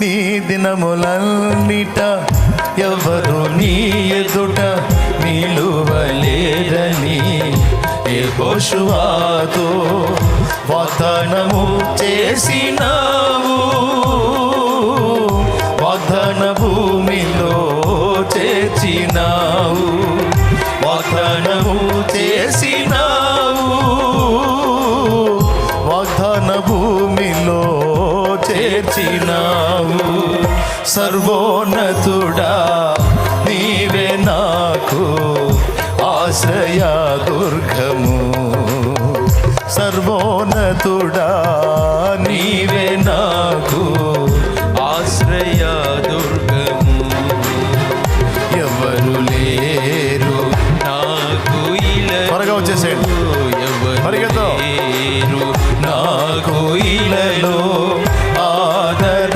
నీ దినములన్నిట ఎవరు నీ ఎదుట నిలువలేరని ఏ హోషువాతో వాగ్దానము చేసినావు. వాగ్దాన భూమిలో చేర్చినావు. వాగ్దానము చేసి చేర్చినావు. సర్వోన్నతుడా నీవే నాకు ఆశ్రయ దుర్గము. సర్వోన్నతుడా నీవే నాకు ఆశ్రయ దుర్గము. ఎవరు లేరు నాకు ఇలా త్వరగా వచ్చేసేయండి.